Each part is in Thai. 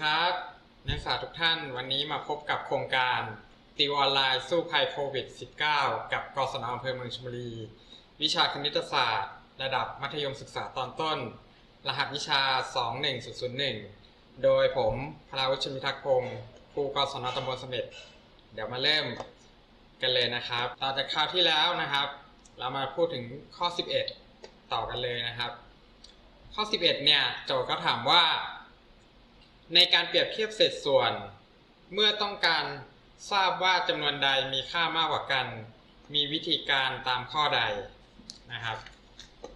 ครับนักศึกษาทุกท่านวันนี้มาพบกับโครงการติวออนไลน์สู้ภัยโควิด -19 กับกศนอำเภอเมืองชลบุรี วิชาคณิตศาสตร์ ระดับมัธยมศึกษาตอนต้น รหัสวิชา 21001 โดยผมพลาวุฒิชมิทักพงศ์ครูกศนตำบลเสม็ดเดี๋ยวมาเริ่มกันเลยนะครับต่อจากคราวที่แล้วนะครับ เรามาพูดถึงข้อ 11 ต่อกันเลยนะครับ ข้อ 11 เนี่ยโจทย์ก็ถามว่า ในการเปรียบเทียบเศษส่วน เมื่อต้องการทราบว่าจำนวนใดมีค่ามากกว่ากัน มีวิธีการตามข้อใดนะครับ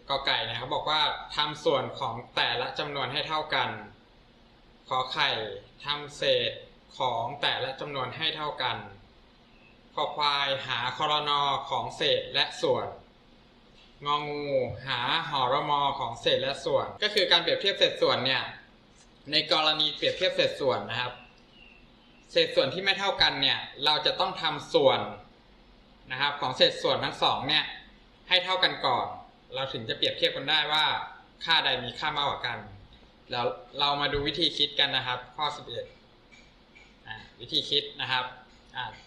กอไก่นะครับบอกว่าทำส่วนของแต่ละจำนวนให้เท่ากัน ขอไข่ทำเศษของแต่ละจำนวนให้เท่ากันขอควายหาคอรนอของเศษและส่วน งองูหาหอรมอของเศษและส่วน ก็คือการเปรียบเทียบเศษส่วนเนี่ย ในกรณีเปรียบเทียบเศษส่วนนะครับ เศษส่วนที่ไม่เท่ากันเนี่ย เราจะต้องทำส่วนนะครับ ของเศษส่วนทั้งสองเนี่ย ให้เท่ากันก่อน เราถึงจะเปรียบเทียบกันได้ว่า ค่าใดมีค่ามากกว่ากันแล้วเรามาดูวิธีคิดกันนะครับ ข้อ 11อวิธีคิดนะครับ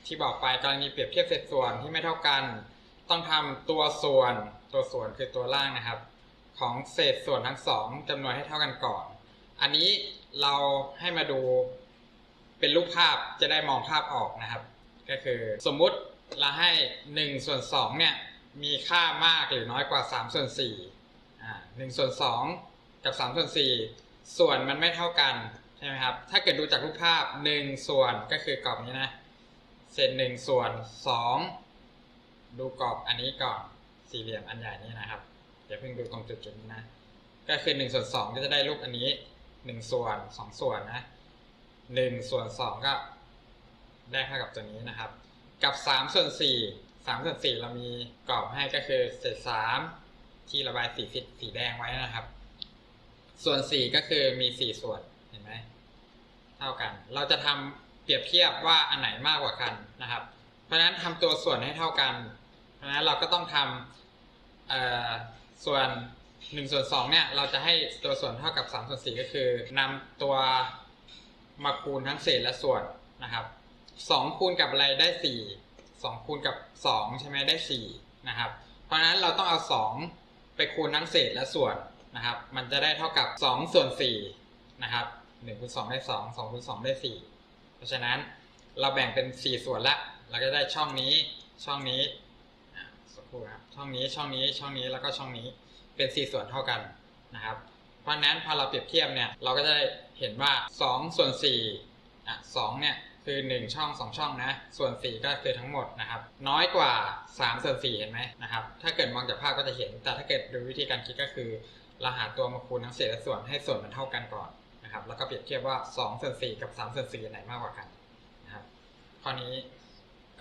ที่บอกไปกรณีเปรียบเทียบเศษส่วนที่ไม่เท่ากัน ต้องทำตัวส่วนตัวส่วนคือตัวล่างนะครับ ของเศษส่วนทั้งสองจำนวนให้เท่ากันก่อน อันนี้เราให้มาดูเป็นรูปภาพจะได้มองภาพออกนะครับ ก็คือสมมุติเราให้1ส่วน2เนี่ยมีค่ามากหรือน้อยกว่า3ส่วน4อ่า1ส่วน2กับ3ส่วน4ส่วนมันไม่เท่ากันใช่ไหมครับ ถ้าเกิดดูจากรูปภาพ 1 ส่วนก็คือกรอบนี้นะเศษ1ส่วน 2 ดูกรอบอันนี้ก่อนสี่เหลี่ยมอันใหญ่นี้นะครับอย่าเพิ่งดูตรงจุดๆนี้นะก็คือ1ส่วน2ก็จะได้รูปอันนี้ 1ส่วน2ส่วนนะ1ส่วน2ก็ได้เท่ากับตัวนี้นะครับ กับ3ส่วน4 3ส่วน4เรามีกรอบให้ก็คือเศษ3ที่ระบายสีสีแดงไว้นะครับ ส่วน4ก็คือมี4ส่วนเห็นไหมเท่ากัน เราจะทำเปรียบเทียบว่าอันไหนมากกว่ากันนะครับ เพราะฉะนั้นทำตัวส่วนให้เท่ากัน เพราะฉะนั้นเราก็ต้องทำส่วน 1ส่วน2เนี่ยเราจะให้ตัวส่วนเท่ากับ3ส่วน4ก็คือนำตัวมาคูณทั้งเศษและส่วนนะครับ2คูณกับอะไรได้ 4 2คูณกับ2ใช่ไหมได้4นะครับเพราะฉะนั้นเราต้องเอา 2 ไปคูณทั้งเศษและส่วนนะครับมันจะได้เท่ากับ 2 ส่วน4นะครับ1คูณ2ได้ 2 2คูณ2ได้ 4 เพราะฉะนั้นเราแบ่งเป็น 4 ส่วนละเราก็ได้ช่องนี้ช่องนี้สักครู่ครับช่องนี้ช่องนี้ช่องนี้แล้วก็ช่องนี้ เป็น 4 ส่วนเท่ากันนะครับเพราะนั้นพอเราเปรียบเทียบเนี่ยเราก็จะได้เห็นว่า 2 ส่วน4อะ2เนี่ยคือ 1 ช่อง 2 ช่องนะ ส่วน 4 ก็คือทั้งหมดนะครับ น้อยกว่า 3 ส่วน 4 เห็นไหมนะครับ ถ้าเกิดมองจากภาพก็จะเห็น แต่ถ้าเกิดดูวิธีการคิดก็คือ เราหาตัวมาคูณทั้งเศษและส่วนให้ส่วนมันเท่ากันก่อนนะครับ แล้วก็เปรียบเทียบว่า 2 ส่วน 4 กับ 3 ส่วน4ไหนมากกว่ากันนะครับ ข้อนี้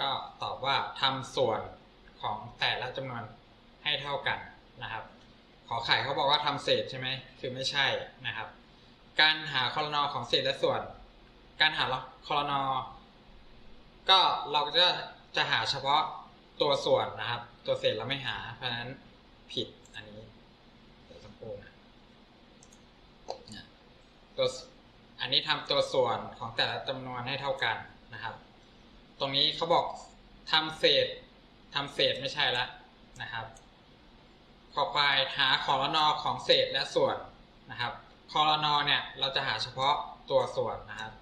ก็ตอบว่าทำส่วนของแต่ละจำนวนให้เท่ากันนะครับ อไข่เขาบอกว่าทำเศษใช่ไหมคือไม่ใช่นะครับ การหาคอรนอของเศษและส่วน การหาคอรนอก็เราจะจะหาเฉพาะตัวส่วนนะครับ ตัวเศษเราไม่หา เพราะฉะนั้นผิดอันนี้เดี๋ยวสักครู่นะตัวอันนี้ทำตัวส่วนของแต่ละจำนวนให้เท่ากันนะครับ ตรงนี้เขาบอกทำเศษทำเศษไม่ใช่ละนะครับ ขอควายหาคอรนอของเศษและส่วนนะครับคอรนอเนี่ยเราจะหาเฉพาะตัวส่วนนะครับ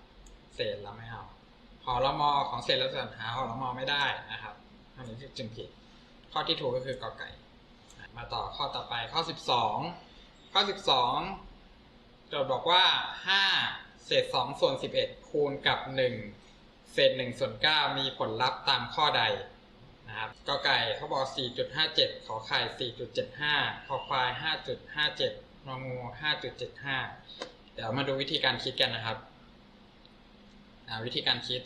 เศษเราไม่เอาหอรมอของเศษและส่วนหาหอรมอไม่ได้นะครับอันนี้จึงผิด ข้อที่ถูกก็คือกอไก่ มาต่อข้อต่อไปข้อ 12 ข้อ 12โจทย์บอกว่า 5 เศษ 2 ส่วน 11 คูณกับ 1 เศษ 1 ส่วน 9 มีผลลัพธ์ตามข้อใด นะครับกอไก่เขาบอก 4.57 ขอไข่ 4.75ขอควาย 5.57งองู 5.75 เดี๋ยวมาดูวิธีการคิดกันนะครับวิธีการคิด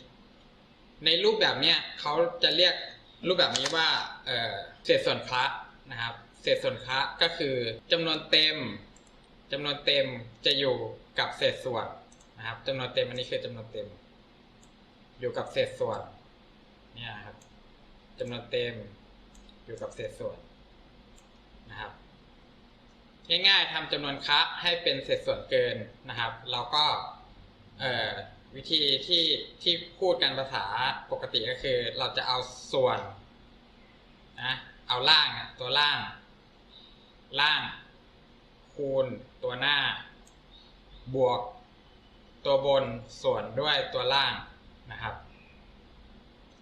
ในรูปแบบเนี้ยเขาจะเรียกรูปแบบนี้ว่าเเศษส่วนคละนะครับ เศษส่วนคละก็คือจำนวนเต็มจำนวนเต็มจะอยู่กับเศษส่วนนะครับจำนวนเต็มอันนี้คือจำนวนเต็ม อยู่กับเศษส่วนเนี่ยครับ จำนวนเต็มอยู่กับเศษส่วนนะครับ ง่ายๆทำจำนวนคะให้เป็นเศษส่วนเกินนะครับ เราก็วิธีที่ที่พูดกันภาษาปกติก็คือ เราจะเอาส่วนนะเอาล่างตัวล่าง ล่าง คูณตัวหน้า บวก ตัวบนส่วนด้วยตัวล่างนะครับ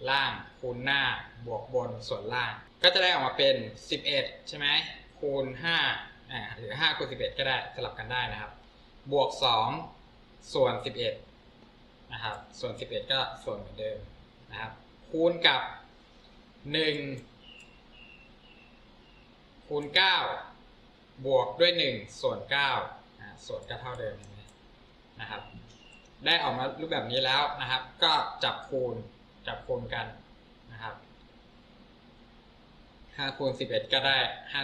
ล่าง คูณหน้าบวกบนส่วนล่าง ก็จะได้ออกมาเป็น 11 ใช่ไหมคูณ5อ่าหรือ5คูณ11 ก็ได้สลับกันได้นะครับ บวก 2 ส่วน 11 นะครับ ส่วน 11 ก็ส่วนเหมือนเดิมนะครับ คูณกับ 1 คูณ 9 บวกด้วย 1 ส่วน9อ่าส่วนก็เท่าเดิมนะครับได้ออกมารูปแบบนี้แล้วนะครับ ก็จับคูณจับคูณกัน 5คูณ11ก็ได้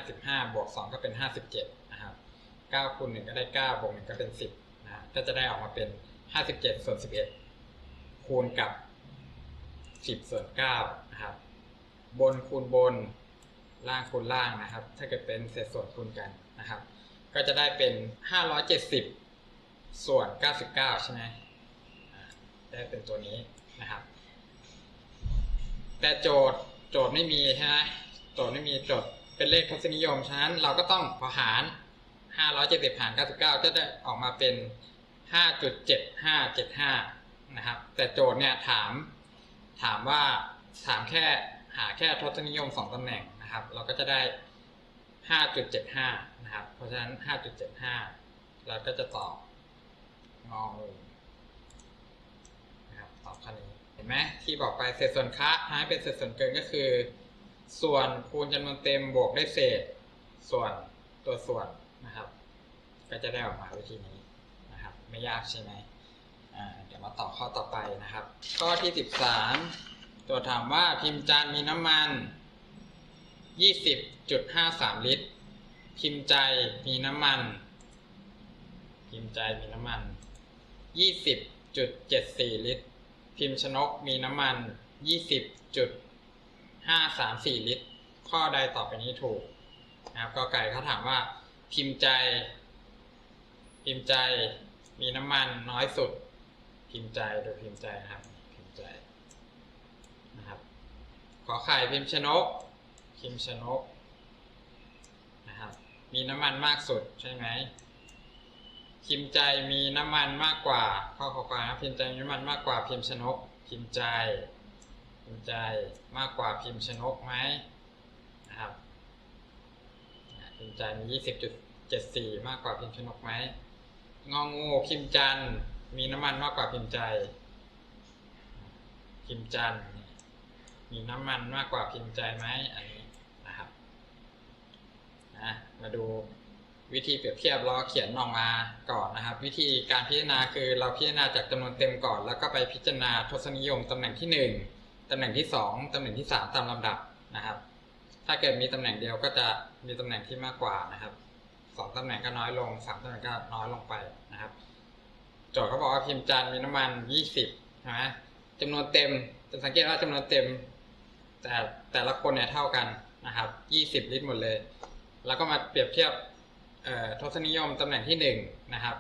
55บวก2ก็เป็น57นะครับ9คูณ1ก็ได้9บวก1ก็เป็น10นะก็จะได้ออกมาเป็น57ส่วน11คูณกับ10ส่วน9นะครับ บนคูณบนล่างคูณล่างนะครับ ถ้าเกิดเป็นเศษส่วนคูณกันนะครับ ก็จะได้เป็น570ส่วน99ใช่ไหมได้เป็นตัวนี้นะครับ แต่โจทย์โจทย์ไม่มีใช่ไหม โจทย์ไม่มีโจทย์เป็นเลขทศนิยมฉะนั้นเราก็ต้องพอหาร570หาร99 ก็จะออกมาเป็น 5.7575 นะครับ แต่โจทย์เนี่ยถาม ถามว่าถามแค่หาแค่ทศนิยม 2ตำแหน่งนะครับ เราก็จะได้ 5.75 นะครับ เพราะฉะนั้น 5.75 เราก็จะตอบงองูนะครับตอบข้อนี้ เห็นไหมที่บอกไปเศษส่วนคะทำให้เป็นเศษส่วนเกินก็คือ ส่วนคูณจำนวนเต็มบวกด้วยเศษ ส่วนตัวส่วนนะครับ ก็จะได้ออกมาวิธีนี้นะครับ ไม่ยากใช่ไหมเดี๋ยวมาต่อข้อต่อไปนะครับ ข้อที่ 13 ตัวถามว่าพิมพ์จานมีน้ำมัน 20.53 ลิตร พิมพ์ใจมีน้ำมัน พิมพ์ใจมีน้ำมัน 20.74 ลิตร พิมพ์ชนกมีน้ำมัน 20.534ลิตร ข้อใดต่อไปนี้ถูกนะครับก็ไก่เขาถามว่า พิมพ์ใจ พิมพ์ใจ มีน้ำมันน้อยสุด พิมพ์ใจโดยพิมพ์ใจนะครับ พิมพ์ใจนะครับ ขอไข่พิมพ์ชนก พิมพ์ชนกนะครับ มีน้ำมันมากสุดใช่ไหมพิมพ์ใจมีน้ำมันมากกว่าข้อขอความนะพิมพ์ใจมีน้ำมันมากกว่าพิมพ์ชนก พิมพ์ใจ พิมพ์ใจมากกว่าพิมพ์ชนกไหมนะครับพิมพ์ใจมี 20.74 มากกว่าพิมพ์ชนกไหมงองูพิมพ์จันมีน้ำมันมากกว่าพิมพ์ใจ พิมพ์จันมีน้ำมันมากกว่าพิมพ์ใจไหมอันนี้นะครับนะมาดูวิธีเปรียบเทียบเราเขียนออกมาก่อนนะครับ วิธีการพิจารณาคือเราพิจารณาจากจำนวนเต็มก่อน แล้วก็ไปพิจารณาทศนิยมตำแหน่งที่หนึ่ง ตำแหน่งที่สองตำแหน่งที่สามตามลำดับนะครับ ถ้าเกิดมีตำแหน่งเดียวก็จะมีตำแหน่งที่มากกว่านะครับสองตำแหน่งก็น้อยลงสามตำแหน่งก็น้อยลงไปนะครับโจทย์เขาบอกว่าพิมพ์จันมีน้ำมัน 20ใช่ไหมจำนวนเต็มจะสังเกตว่าจำนวนเต็ม แต่แต่ละคนเนี่ยเท่ากันนะครับ 20 ลิตรหมดเลย แล้วก็มาเปรียบเทียบทศนิยมตำแหน่งที่ 1 นะครับ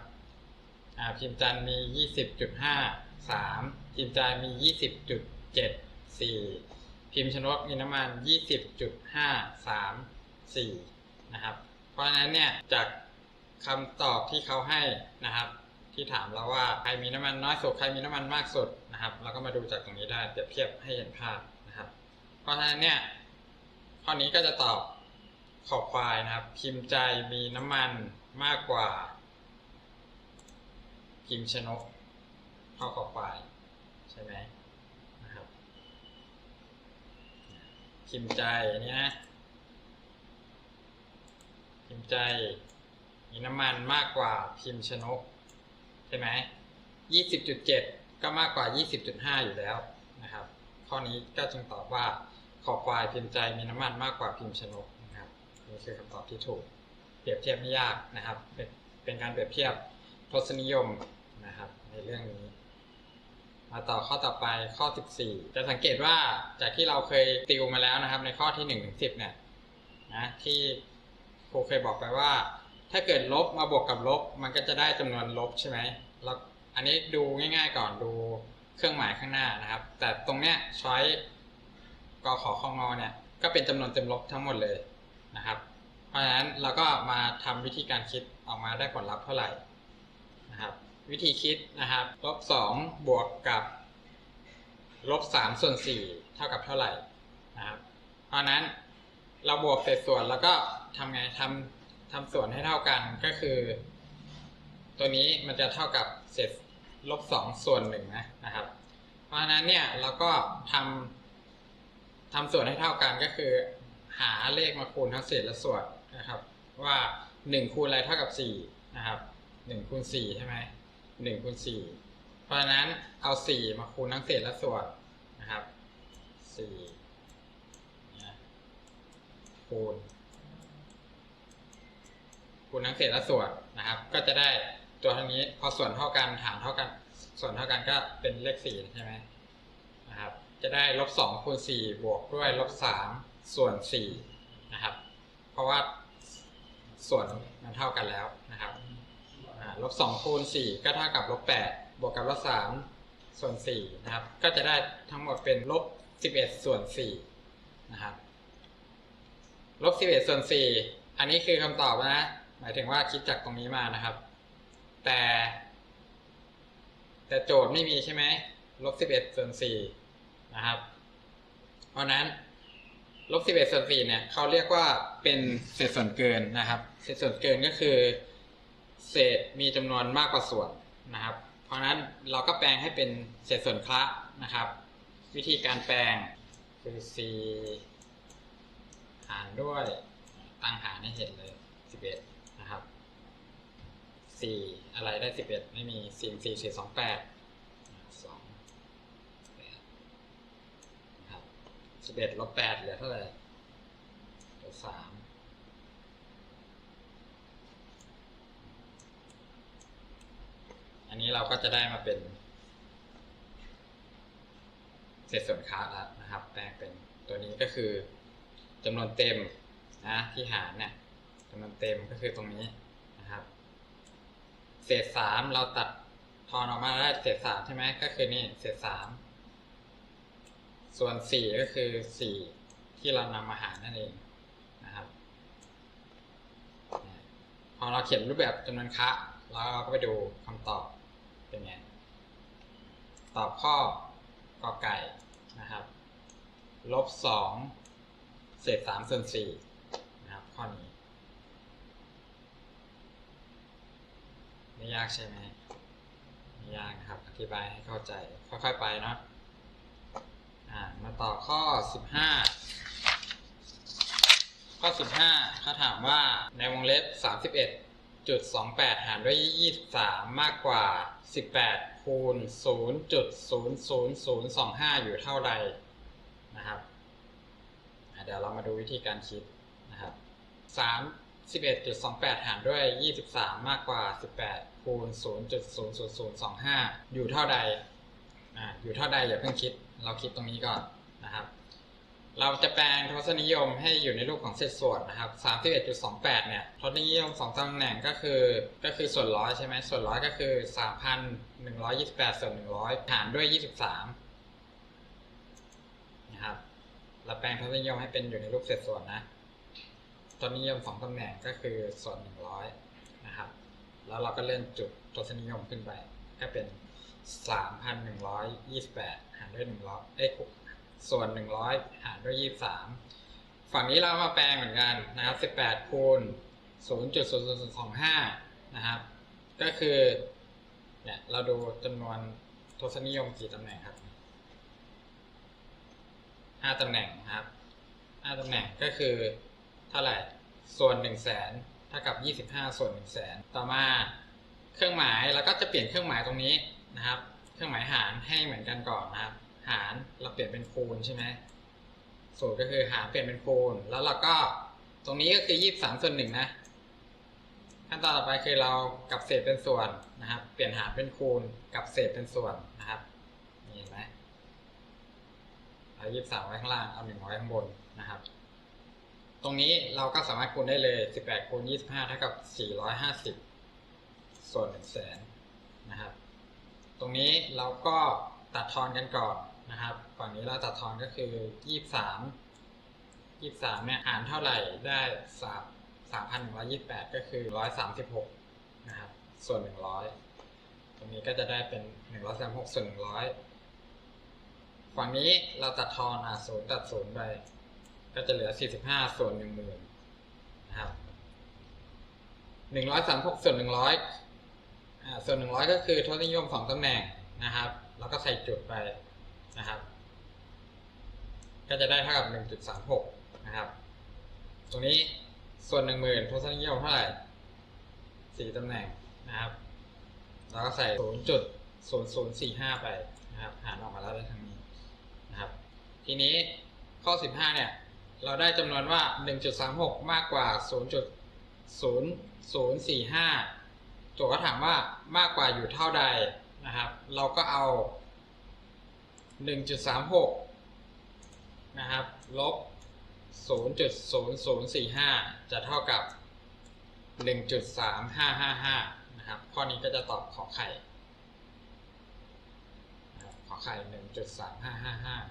อ่าพิมพ์จันมี 20.53พิมพ์ใจมี 20.74พิมพ์ชนกมีน้ำมัน 20.534 นะครับ เพราะฉะนั้นเนี่ยจากคำตอบที่เขาให้นะครับ ที่ถามเราว่าใครมีน้ำมันน้อยสุดใครมีน้ำมันมากสุดนะครับเราก็มาดูจากตรงนี้ได้เปรียบเทียบให้เห็นภาพนะครับ เพราะฉะนั้นเนี่ยข้อนี้ก็จะตอบขอบควายนะครับ พิมพ์ใจมีน้ำมันมากกว่า พิมพ์ชนกเท่าขอบควายใช่ไหมนะครับ พิมพ์ใจอันนี้นะพิมพ์ใจมีน้ำมันมากกว่าพิมพ์ชนก ใช่ไหมยี่สิบจุดเจ็ดก็มากกว่ายี่สิบจุดห้าอยู่แล้วนะครับ ข้อนี้ก็จึงตอบว่าขอควายพิมพ์ใจมีน้ำมันมากกว่าพิมพ์ชนกนะครับนี่คือคำตอบที่ถูก เปรียบเทียบไม่ยากนะครับ เป็นเป็นการเปรียบเทียบทศนิยมนะครับในเรื่องนี้ มาต่อข้อต่อไปข้อ 14 จะสังเกตว่าจากที่เราเคยติวมาแล้วนะครับ ในข้อที่1ถึง10เนี่ยนะที่ครูเคยบอกไปว่า ถ้าเกิดลบมาบวกกับลบ มันก็จะได้จำนวนลบใช่ไหมแล้วอันนี้ดูง่ายๆก่อนดูเครื่องหมายข้างหน้านะครับ แต่ตรงเนี้ยช้อยกขอข้องอเนี่ยก็เป็นจำนวนเต็มลบทั้งหมดเลยนะครับ เพราะฉะนั้นเราก็มาทำวิธีการคิดออกมาได้ผลลัพธ์เท่าไหร่นะครับ วิธีคิดนะครับลบสองบวกกับลบสามส่วนสี่เท่ากับเท่าไหร่นะครับ เพราะนั้นเราบวกเศษส่วนแล้วก็ทำไงทำทำส่วนให้เท่ากันก็คือ ตัวนี้มันจะเท่ากับเศษลบสองส่วนหนึ่งนะนะครับ เพราะฉะนั้นเนี่ยเราก็ทำทำส่วนให้เท่ากันก็คือ หาเลขมาคูณทั้งเศษและส่วนนะครับ ว่าหนึ่งคูณอะไรเท่ากับสี่นะครับหนึ่งคูณสี่ใช่ไหม หนึ่งคูณสี่เพราะฉะนั้นเอาสี่มาคูณทั้งเศษและส่วนนะครับสี่นะคูณคูณทั้งเศษและส่วนนะครับ ก็จะได้ตัวเท่านี้พอส่วนเท่ากันฐานเท่ากัน ส่วนเท่ากันก็เป็นเลขสี่ใช่ไหมนะครับ จะได้ลบสองคูณสี่บวกด้วยลบสามส่วนสี่นะครับ เพราะว่าส่วนมันเท่ากันแล้วนะครับ ลบสองคูณสี่ก็เท่ากับลบแปดบวกกับลบสามส่วนสี่นะครับ ก็จะได้ทั้งหมดเป็นลบสิบเอ็ดส่วนสี่นะครับลบสิบเอ็ดส่วนสี่อันนี้คือคำตอบนะ หมายถึงว่าคิดจากตรงนี้มานะครับ แต่ แต่โจทย์ไม่มีใช่ไหมลบสิบเอ็ดส่วนสี่นะครับ เพราะนั้นลบสิบเอ็ดส่วนสี่เนี่ยเขาเรียกว่าเป็นเศษส่วนเกินนะครับ เศษส่วนเกินก็คือ เศษมีจำนวนมากกว่าส่วนนะครับ เพราะนั้นเราก็แปลงให้เป็นเศษส่วนคละนะครับ วิธีการแปลงคือ c หารด้วยตั้งหารให้เห็นเลย 11 นะครับ 4 อะไรได้ 11 ไม่มี 4 4 4 2 8 2 8นะครับ11ลบ8เหลือเท่าไหร่เหลือ3 อันนี้เราก็จะได้มาเป็น เศษส่วนค้าแล้วนะครับแปลงเป็นตัวนี้ก็คือจำนวนเต็มนะที่หารเนี่ยจำนวนเต็มก็คือตรงนี้นะครับ เศษสามเราตัดทอนออกมาได้เศษสามใช่ไหมก็คือนี่เศษสามส่วนสี่ก็คือสี่ที่เรานำมาหารนั่นเองนะครับพอเราเขียนรูปแบบจำนวนคะแล้วเราก็ไปดูคำตอบ เป็นไง ตอบข้อกอไก่นะครับ ลบสองเศษสามส่วนสี่นะครับ ข้อนี้ ไม่ยากใช่ไหมไม่ยากนะครับ อธิบายให้เข้าใจ ค่อยๆไปเนาะอ่ามาต่อข้อสิบห้าข้อสิบห้าเขาถามว่าในวงเล็บสามสิบเอ็ด จุดสองแปดหารด้วยยี่สิบสามมากกว่าสิบแปดคูณศูนย์จุดศูนย์ศูนย์ศูนย์สองห้าอยู่เท่าใดนะครับเดี๋ยวเรามาดูวิธีการคิดนะครับสามสิบเอ็ดจุดสองแปดหารด้วยยี่สิบสามมากกว่าสิบแปดคูณศูนย์จุดศูนย์ศูนย์ศูนย์สองห้าอยู่เท่าใดอ่าอยู่เท่าใดอย่าเพิ่งคิด เราคิดตรงนี้ก่อนนะครับ เราจะแปลงทศนิยมให้อยู่ในรูปของเศษส่วนนะครับ 31.28 เนี่ย ทศนิยมสองตำแหน่งก็คือ ก็คือส่วนร้อยใช่ไหม ส่วนร้อยก็คือ 3,128 ส่วน 100 หารด้วย 23 นะครับ เราแปลงทศนิยมให้เป็นอยู่ในรูปเศษส่วนนะ ทศนิยมสองตำแหน่งก็คือส่วน 100 นะครับ แล้วเราก็เลื่อนจุดทศนิยมขึ้นไป ก็เป็น 3,128 หารด้วย100เอ้ย ส่วน 100 หารด้วย 23 ฝั่งนี้เรามาแปลงเหมือนกันนะครับ 18 คูณ 0.0025 นะครับ ก็คือเนี่ยเราดูจำนวนทศนิยมกี่ตำแหน่งครับ 5 ตำแหน่งนะครับ 5 ตำแหน่งก็คือเท่าไหร่ ส่วน 1 0 0 0 0แสนเท่ากับ 25 ส่วน 1 0 0 0 0แสนต่อมาเครื่องหมายเราก็จะเปลี่ยนเครื่องหมายตรงนี้นะครับ เครื่องหมายหารให้เหมือนกันก่อนนะครับ หารเราเปลี่ยนเป็นคูณใช่ไหมสูตรก็คือหารเปลี่ยนเป็นคูณ แล้วเราก็ตรงนี้ก็คือยี่สิบสามส่วนหนึ่งนะ ขั้นตอนต่อไปคือเรากับเศษเป็นส่วนนะครับ เปลี่ยนหารเป็นคูณกับเศษเป็นส่วนนะครับเห็นไหมเอายี่สิบสามไว้ข้างล่างเอาหนึ่งไว้ข้างบนนะครับ ตรงนี้เราก็สามารถคูณได้เลยสิบแปดคูณยี่สิบห้าเท่ากับสี่ร้อยห้าสิบส่วนหนึ่งแสนนะครับ ตรงนี้เราก็ตัดทอนกันก่อน นะครับ ฝั่งนี้เราตัดทอนก็คือยี่สามยี่สามเนี่ยหารเท่าไหร่ได้สามสามพันหนึ่งร้อยยี่แปดก็คือร้อยสามสิบหกนะครับ ส่วนหนึ่งร้อยตรงนี้ก็จะได้เป็นหนึ่งร้อยสามหกส่วนหนึ่งร้อยฝั่งนี้เราตัดทอนอะศูนย์ตัดศูนย์ไปก็จะเหลือสี่สิบห้าส่วนหนึ่งหมื่นนะครับหนึ่งร้อยสามหกส่วนหนึ่งร้อยอ่าส่วนหนึ่งร้อยก็คือทศนิยมสองตำแหน่งนะครับ แล้วก็ใส่จุดไป นะครับ ก็จะได้เท่ากับหนึ่งจุดสามหกนะครับ ตรงนี้ส่วนหนึ่งหมื่นทศนิยมเท่าไหร่สี่ตำแหน่งนะครับแล้วก็ใส่ศูนย์จุดศูนย์ศูนย์สี่ห้าไปนะครับหารออกมาแล้วได้ทั้งนี้นะครับ ทีนี้ข้อสิบห้าเนี่ย เราได้จำนวนว่าหนึ่งจุดสามหกมากกว่าศูนย์จุดศูนย์ศูนย์สี่ห้าโจทย์ก็ถามว่ามากกว่าอยู่เท่าใดนะครับ เราก็เอา 1.36 นะครับ ลบ 0.0045 จะเท่ากับ 1.3555 นะครับ ข้อนี้ก็จะตอบขอไข่ขอไข่ 1.3555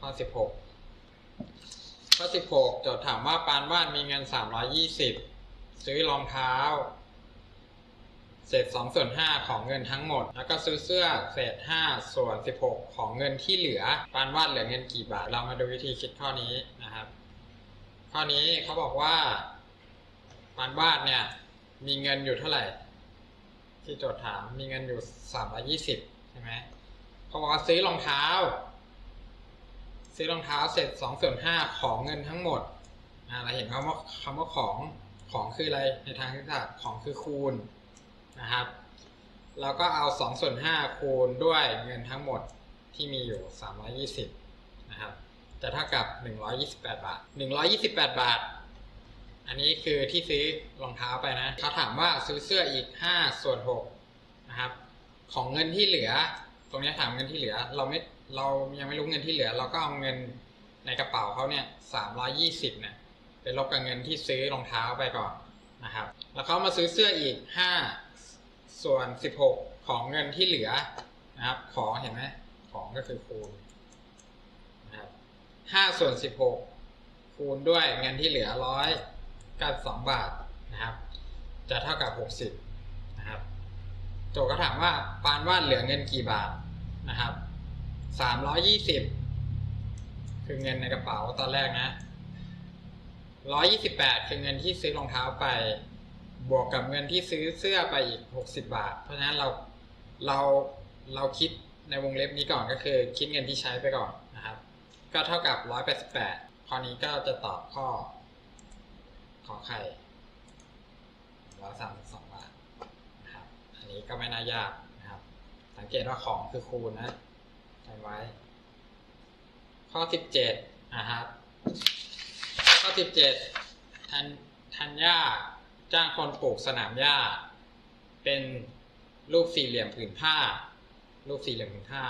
ข้อ 16 ข้อ 16 โจทย์ถามว่าปานวาดมีเงิน 320 ซื้อรองเท้า เศษ2ส่วน5ของเงินทั้งหมด แล้วก็ซื้อเสื้อเศษ5ส่วน16 ของเงินที่เหลือปานวาดเหลือเงินกี่บาท เรามาดูวิธีคิดข้อนี้นะครับ ข้อนี้เขาบอกว่าปานวาดเนี่ยมีเงินอยู่เท่าไหร่ ที่โจทย์ถามมีเงินอยู่320ใช่ไหมเขาบอกว่าซื้อรองเท้า ซื้อรองเท้าเสร็จสองส่วนห้าของเงินทั้งหมดเราเห็นคำว่าคำว่าของของคืออะไรในทางคณิตศาสตร์ของคือคูณ นะครับเราก็เอาสองส่วนห้าคูณด้วยเงินทั้งหมดที่มีอยู่สามร้อยี่สิบนะครับ จะเท่ากับหนึ่งร้อยี่สิบแปดบาทหนึ่งร้อยี่สิบแปดบาท อันนี้คือที่ซื้อรองเท้าไปนะเขาถามว่าซื้อเสื้ออีกห้าส่วนหกนะครับ ของเงินที่เหลือ ตรงนี้ถามเงินที่เหลือ เราไม่ เรายังไม่รู้เงินที่เหลือ เราก็เอาเงินในกระเป๋าเขาเนี่ยสามร้อยี่สิบเนี่ยไปลบกับเงินที่ซื้อรองเท้าไปก่อนนะครับ แล้วเขามาซื้อเสื้ออีกห้า ส่วนสิบหกของเงินที่เหลือนะครับ ของเห็นไหมของก็คือคูณนะครับห้าส่วนสิบหกคูณด้วยเงินที่เหลือร้อยกับสองบาทนะครับ จะเท่ากับหกสิบนะครับโจทย์ก็ถามว่าปานวาดเหลือเงินกี่บาทนะครับสามร้อยี่สิบคือเงินในกระเป๋าตอนแรกนะร้อยี่สิบแปดคือเงินที่ซื้อรองเท้าไป บวกกับเงินที่ซื้อเสื้อไปอีกหกสิบาท เพราะฉะนั้นเราเราเราคิดในวงเล็บนี้ก่อนก็คือ คิดเงินที่ใช้ไปก่อนนะครับ ก็เท่ากับร้อยแปดสิบแปดข้อนี้ก็จะตอบข้อ ขอไข่ร้อยสามสิบสองบาทนะครับ อันนี้ก็ไม่น่ายากนะครับ สังเกตว่าของคือคูณนะจำไว้ ข้อสิบเจ็ดนะครับ ข้อสิบเจ็ดทันทันย่า จ้างคนปลูกสนามหญ้า เป็นรูปสี่เหลี่ยมผืนผ้า รูปสี่เหลี่ยมผืนผ้า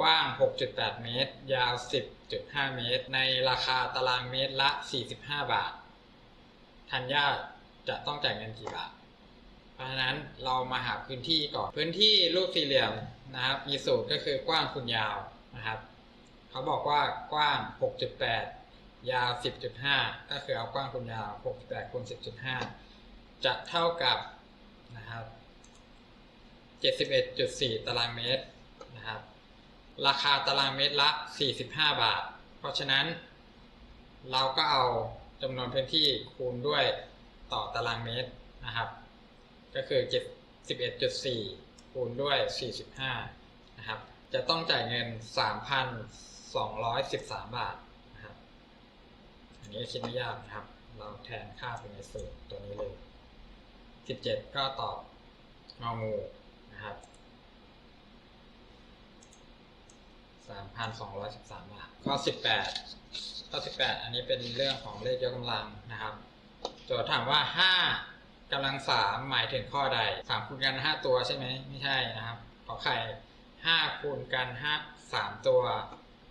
กว้าง 6.8 เมตร ยาว 10.5 เมตร ในราคาตารางเมตรละ 45 บาททันย่าจะต้องจ่ายเงินกี่บาท เพราะฉะนั้นเรามาหาพื้นที่ก่อน พื้นที่รูปสี่เหลี่ยมนะครับ มีสูตรก็คือกว้างคูณยาวนะครับ เขาบอกว่ากว้าง 6.8 ยาว 10.5 ก็คือเอากว้างคูณยาว 6.8คูณ10.5 จะเท่ากับนะครับ71.4 ตารางเมตรนะครับ ราคาตารางเมตรละ 45 บาท เพราะฉะนั้นเราก็เอาจำนวนพื้นที่คูณด้วยต่อตารางเมตรนะครับ ก็คือ 71.4 คูณด้วย 45 นะครับ จะต้องจ่ายเงิน 3,213 บาทนะครับ อันนี้คิดไม่ยากนะครับ เราแทนค่าเป็นในสูตรตัวนี้เลย 17ก็ตอบงองูนะครับ3,213บาทข้อ18ข้อ18อันนี้เป็นเรื่องของเลขยกกำลังนะครับ โจทย์ถามว่า5กำลัง3หมายถึงข้อใด3คูณกัน5ตัวใช่ไหมไม่ใช่นะครับขอไข่5คูณกัน5 3ตัว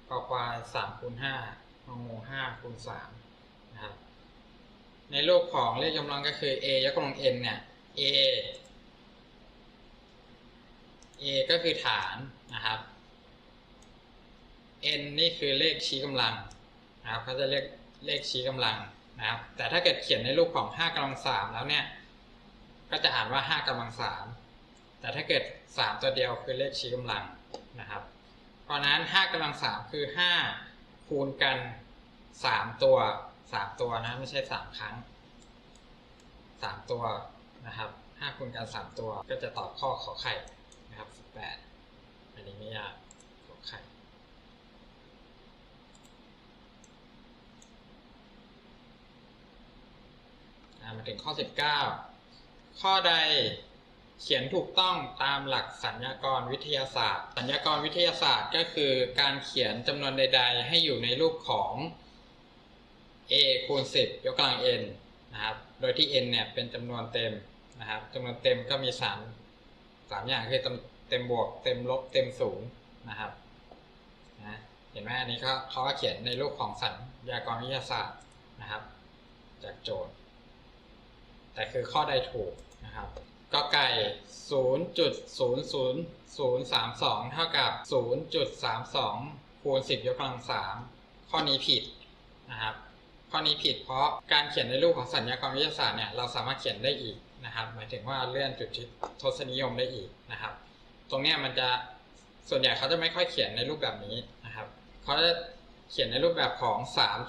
กอควาย3คูณ5งองู5คูณ3นะครับ ในรูปของเลขยกกำลังก็คือ a ยกกำลัง n เนี่ย a a ก็คือฐานนะครับ n นี่คือเลขชี้กำลังนะครับเขาจะเรียกเลขชี้กำลังนะครับ แต่ถ้าเกิดเขียนในรูปของ 5กำลังสามแล้วเนี่ย ก็จะอ่านว่า 5กำลังสามแต่ถ้าเกิด 3 ตัวเดียวคือเลขชี้กำลังนะครับ เพราะนั้น 5กำลังสามคือ 5 คูณกัน 3 ตัว 3ตัวนะ ไม่ใช่3ครั้ง3ตัวนะครับ5คูณกัน3ตัวก็จะตอบข้อขอไข่นะครับ18อันนี้ไม่ยากขอไข่มาถึงข้อ 19 ข้อใดเขียนถูกต้องตามหลักสัญญากรวิทยาศาสตร์ สัญญากรวิทยาศาสตร์ก็คือการเขียนจำนวนใด ๆ ให้อยู่ในรูปของ a คูณ 10 ยกกำลัง n นะครับ โดยที่ n เนี่ยเป็นจำนวนเต็มนะครับจำนวนเต็มก็มี 3 3 อย่างคือเต็มบวก เต็มลบ เต็มศูนย์นะครับนะเห็นไหมอันนี้เขาเขาก็เขียนในรูปของสัญญากรวิทยาศาสตร์นะครับ จากโจทย์ แต่คือข้อใดถูกนะครับก็ไก่ 0.00032 เท่ากับ 0.32 คูณ 10 ยกกำลัง 3 ข้อนี้ผิดนะครับ ข้อนี้ผิดเพราะการเขียนในรูปของสัญญากรวิทยาศาสตร์เนี่ยเราสามารถเขียนได้อีกนะครับ หมายถึงว่าเลื่อนจุดที่ทศนิยมได้อีกนะครับ ตรงเนี้ยมันจะส่วนใหญ่เขาจะไม่ค่อยเขียนในรูปแบบนี้นะครับเขาจะเขียนในรูปแบบของ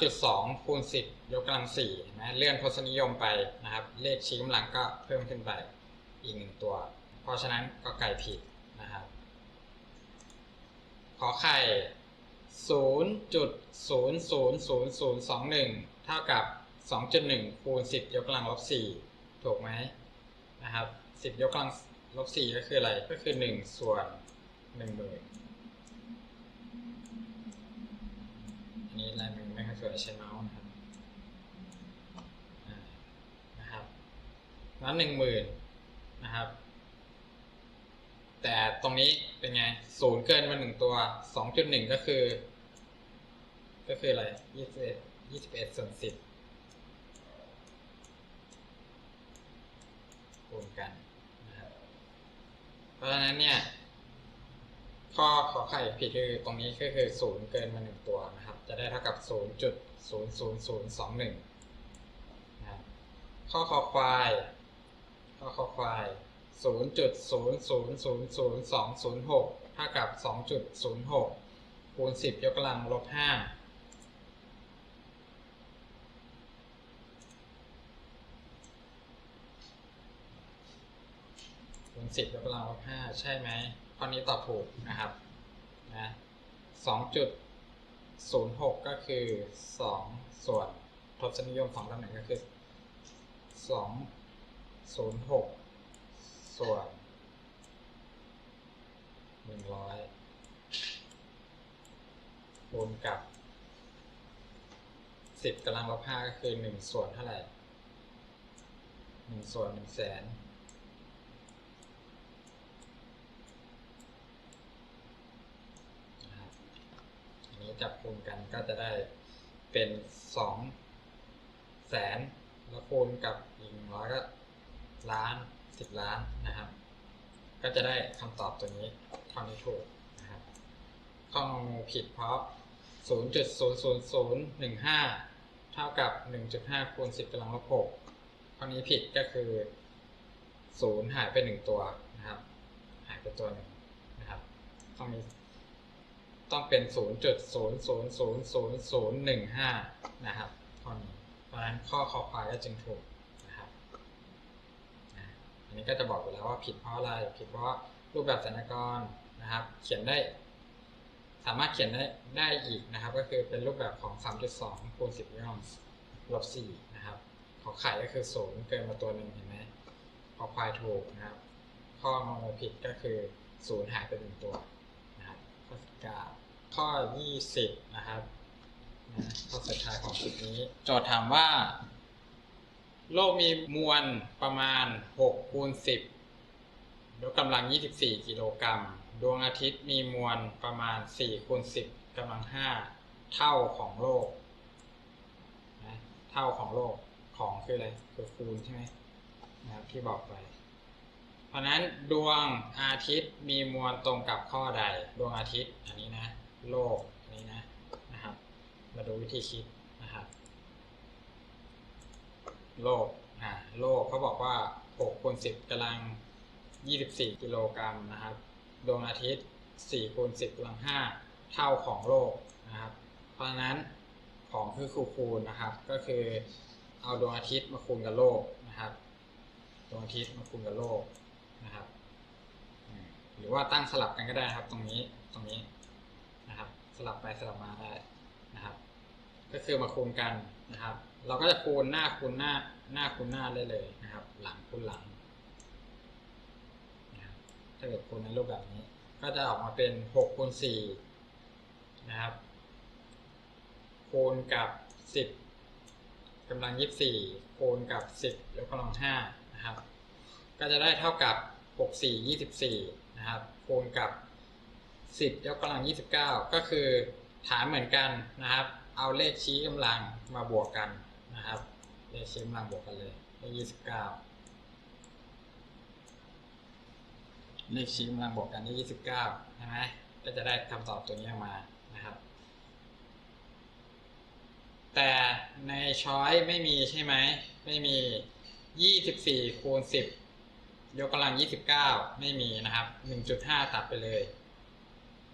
3.2คูณ10 ยกกำลัง4นะเลื่อนทศนิยมไปนะครับ เลขชี้กำลังก็เพิ่มขึ้นไปอีกหนึ่งตัว เพราะฉะนั้นก็ไก่ผิดนะครับขอไข่0.000021 เท่ากับ 2.1 คูณ 10 ยกกำลังลบ 4 ถูกไหมนะครับ 10 ยกกำลังลบ 4 ก็คืออะไร ก็คือ 1 ส่วน1หมื่นอันนี้ลายมือไม่ค่อยสวยใช้เมาส์นะครับนะครับแล้วหนึ่งหมื่นนะครับ แต่ตรงนี้เป็นไงศูนย์เกินมาหนึ่งตัวสองจุดหนึ่งก็คือ ก็คืออะไรยี่สิบ ยี่สิบเอ็ดส่วนสิบคูณกันนะครับเพราะฉะนั้นเนี่ย ข้อขอไข่ผิดคือตรงนี้ก็คือศูนย์เกินมาหนึ่งตัวนะครับ จะได้เท่ากับศูนย์จุดศูนย์ศูนย์ศูนย์สองหนึ่งนะครับข้อคอควายข้อคอควายศูนย์จุดศูนย์ศูนย์ศูนย์ศูนย์สองศูนย์หกเท่ากับสองจุดศูนย์หกคูณสิบยกกำลังลบห้า คูณสิบยกกำลังลบห้าใช่ไหมข้อนี้ตอบถูกนะครับนะสองจุดศูนย์หกก็คือสองส่วนทศนิยมสองตำแหน่งก็คือสองศูนย์หกส่วนหนึ่งร้อยคูณกับสิบกำลังลบห้าก็คือหนึ่งส่วนเท่าไหร่หนึ่งส่วนหนึ่งแสน นะครับอันนี้ จับคูณกันก็จะได้เป็นสองแสนแล้วคูณกับอีกหนึ่งร้อยก็ล้านสิบล้านนะครับ ก็จะได้คำตอบตัวนี้เท่านี้ถูกนะครับข้ององูผิดเพราะ 0.00015 เท่ากับ 1.5คูณ10กำลังลบ6ข้อนี้ผิดก็คือ 0 หายไป 1 ตัวนะครับ หายไปตัวหนึ่งนะครับต้องมี ต้องเป็น0.0000015 นะครับข้อนี้เพราะนั้นข้อคอควายก็จึงถูกนะครับอันนี้ก็จะบอกอยู่แล้วว่าผิดเพราะอะไรผิดเพราะรูปแบบสัญญากรนะครับ เขียนได้ สามารถเขียนได้ได้อีกนะครับ ก็คือเป็นรูปแบบของ 3.2คูณ10ยกกำลังลบ4นะครับขอไข่ก็คือ0เกินมาตัวหนึ่งเห็นไหมขอควายถูกนะครับ ข้ององูผิดก็คือ0หายไปหนึ่งตัวนะครับข้อ19 ข้อ 20 นะครับข้อสุดท้ายของคลิปนี้ โจทย์ถามว่า โลกมีมวลประมาณ6คูณ10ยกกำลัง 24 กิโลกรัม ดวงอาทิตย์มีมวลประมาณ4คูณ10กำลัง 5 เท่าของโลกนะเท่าของโลกของคืออะไรคือคูณใช่ไหมนะครับที่บอกไปเพราะนั้นดวงอาทิตย์มีมวลตรงกับข้อใด ดวงอาทิตย์อันนี้นะ โลกนี้นะนะครับ มาดูวิธีคิดนะครับโลกอ่าโลกเขาบอกว่า6คูณ10กำลัง 24 กิโลกรัมนะครับดวงอาทิตย์4คูณ10กำลัง 5 เท่าของโลกนะครับ เพราะฉะนั้นของคือคูคูณนะครับ ก็คือเอาดวงอาทิตย์มาคูณกับโลกนะครับดวงอาทิตย์มาคูณกับโลกนะครับ หรือว่าตั้งสลับกันก็ได้นะครับ ตรงนี้ตรงนี้ สลับไปสลับมาได้นะครับ ก็คือมาคูณกันนะครับ เราก็จะคูณหน้าคูณหน้าหน้าคูณหน้าได้เลยนะครับ หลังคูณหลังนะครับถ้าเกิดคูณในรูปแบบนี้ ก็จะออกมาเป็น6คูณ4นะครับคูณกับ 10กำลัง 24คูณกับ 10ยกกำลัง5นะครับ ก็จะได้เท่ากับ 64 24นะครับคูณกับ 10 ยกกำลัง 29 ก็คือฐานเหมือนกันนะครับ เอาเลขชี้กำลังมาบวกกันนะครับ เลขชี้กำลังบวกกันเลยได้29 เลขชี้กำลังบวกกันได้29ใช่ไหมก็จะได้คำตอบตัวนี้ออกมานะครับ แต่ในช้อยไม่มีใช่ไหมไม่มี 24คูณ10 ยกกำลัง 29 ไม่มีนะครับ 1.5 ตัดไปเลย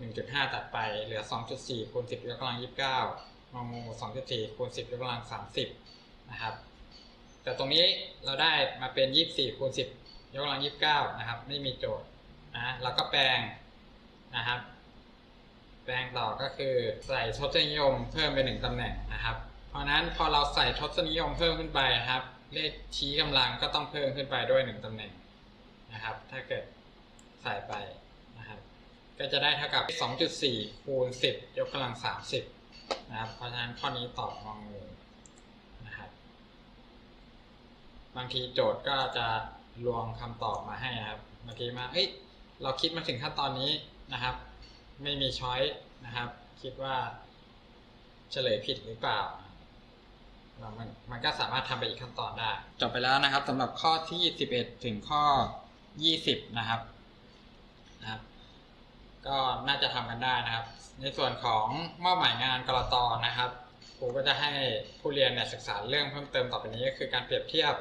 1.5 ตัดไปเหลือ 2.4คูณ10ยกกำลัง 29งองู2.4คูณ10ยกกำลัง 30 นะครับ แต่ตรงนี้เราได้มาเป็น 24คูณ10ยกกำลัง 29 นะครับ ไม่มีโจทย์นะเราก็แปลงนะครับ แปลงต่อก็คือใส่ทศนิยมเพิ่มไปหนึ่งตำแหน่งนะครับ เพราะนั้นพอเราใส่ทศนิยมเพิ่มขึ้นไปครับ เลขชี้กำลังก็ต้องเพิ่มขึ้นไปด้วยหนึ่งตำแหน่งนะครับ ถ้าเกิดใส่ไป ก็จะได้เท่ากับ 2.4 คูณ 10 ยกกำลัง 30 นะครับ เพราะฉะนั้นข้อนี้ตอบงองูนะครับ บางทีโจทย์ก็จะรวมคำตอบมาให้นะครับ บางทีมา เอ้ย เราคิดมาถึงขั้นตอนนี้นะครับ ไม่มีช้อยนะครับ คิดว่าเฉลยผิดหรือเปล่า มันมันก็สามารถทำไปอีกขั้นตอนได้ จบไปแล้วนะครับสำหรับข้อที่ 11 ถึงข้อ 20 นะครับ ก็น่าจะทำกันได้นะครับ ในส่วนของมอบหมายงานกรตนะครับครูก็จะให้ผู้เรียนเนี่ยศึกษาเรื่องเพิ่มเติมต่อไปนี้ก็คือการเปรียบเทียบ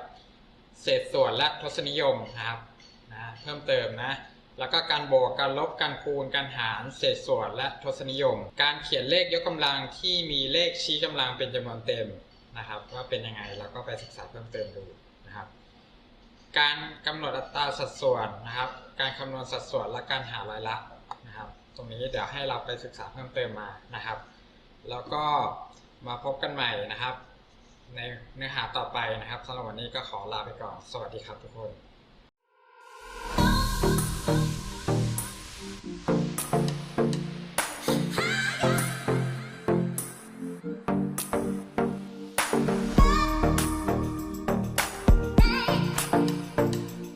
เศษส่วนและทศนิยมนะครับนะเพิ่มเติมนะแล้วก็การบวกการลบการคูณการหารเศษส่วนและทศนิยม การเขียนเลขยกกำลังที่มีเลขชี้กำลังเป็นจำนวนเต็มนะครับว่าเป็นยังไงเราก็ไปศึกษาเพิ่มเติมดูนะครับ การกำหนดอัตราสัดส่วนนะครับ การคำนวณสัดส่วนและการหารรายละ ตรงนี้เดี๋ยวให้เราไปศึกษาเพิ่มเติมมานะครับ แล้วก็มาพบกันใหม่นะครับ ในเนื้อหาต่อไปนะครับสำหรับวันนี้ก็ขอลาไปก่อน สวัสดีครับทุกคน